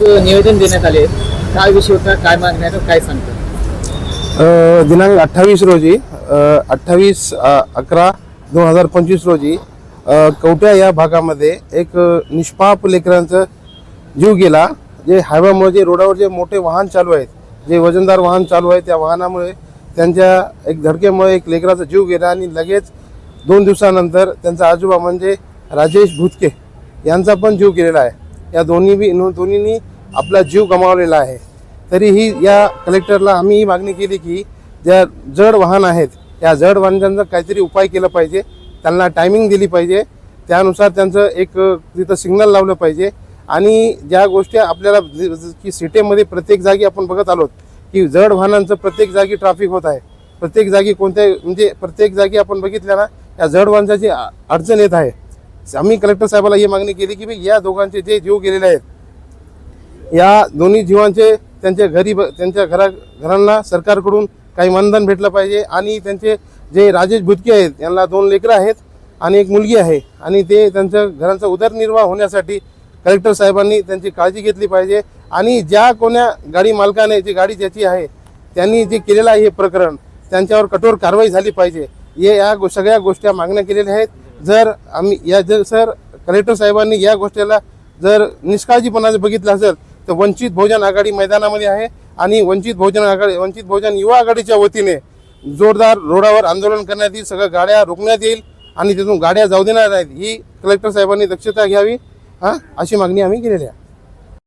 निवेदन देण्यात आले काय विषय होता काय मागण्या काय सांगतात दिनांक अठ्ठावीस रोजी अठ्ठावीस अकरा दोन हजार पंचवीस रोजी कवट्या या भागामध्ये एक निष्पाप लेकरांचा जीव गेला. जे हायवामुळे जे रोडावर जे मोठे वाहन चालू आहेत जे वजनदार वाहन चालू आहे त्या वाहनामुळे त्यांच्या एक धडकेमुळे एक लेकराचा जीव गेला आणि लगेच दोन दिवसानंतर त्यांचा आजोबा म्हणजे राजेश भुतके यांचा पण जीव गेलेला आहे. या दोन्ही बी दोन्हींनी आपला जीव गमावलेला आहे. तरीही या कलेक्टरला आम्ही ही मागणी केली की ज्या जड वाहन आहेत या जड वाहनांचा काहीतरी उपाय केला पाहिजे त्यांना टायमिंग दिली पाहिजे त्यानुसार त्यांचं एक तिथं सिग्नल लावलं पाहिजे आणि ज्या गोष्टी आपल्याला की सिटीमध्ये प्रत्येक जागी आपण बघत आलो की जड वाहनांचं प्रत्येक जागी ट्रॅफिक होत आहे. प्रत्येक जागी कोणत्या म्हणजे प्रत्येक जागी आपण बघितल्या ना या जड वाहनाची अडचण येत आहे. आम्ही कलेक्टर साहेबाला ही मागणी केली की या दोघांचे जे जीव गेलेले आहेत या दोन्ही जीवांचे त्यांच्या घरी ब- त्यांच्या घरा घरांना सरकारकडून काही मानधन भेटलं पाहिजे आणि त्यांचे जे राजेश भुतके आहेत यांना दोन लेकरं आहेत आणि एक मुलगी आहे. आणि ते त्यांच्या घरांचा उदरनिर्वाह होण्यासाठी कलेक्टर साहेबांनी त्यांची काळजी घेतली पाहिजे आणि ज्या कोण्या गाडी मालकाने जी गाडी ज्याची आहे त्यांनी जे केलेलं आहे हे प्रकरण त्यांच्यावर कठोर कारवाई झाली पाहिजे. हे या गो सगळ्या गोष्टी मागण्या केलेल्या आहेत. जर आम्ही या जर सर कलेक्टर साहेबांनी या गोष्टीला जर निष्काळजीपणाने बघितलं असेल तर वंचित बहुजन आघाडी मैदानामध्ये आहे आणि वंचित बहुजन आघाडी वंचित बहुजन युवा आघाडीच्या वतीने जोरदार रोडावर आंदोलन करण्यात येईल सगळ्या गाड्या रोखण्यात येईल आणि तिथून गाड्या जाऊ देणार नाहीत ही कलेक्टर साहेबांनी दक्षता घ्यावी हां अशी मागणी आम्ही केलेली आहे.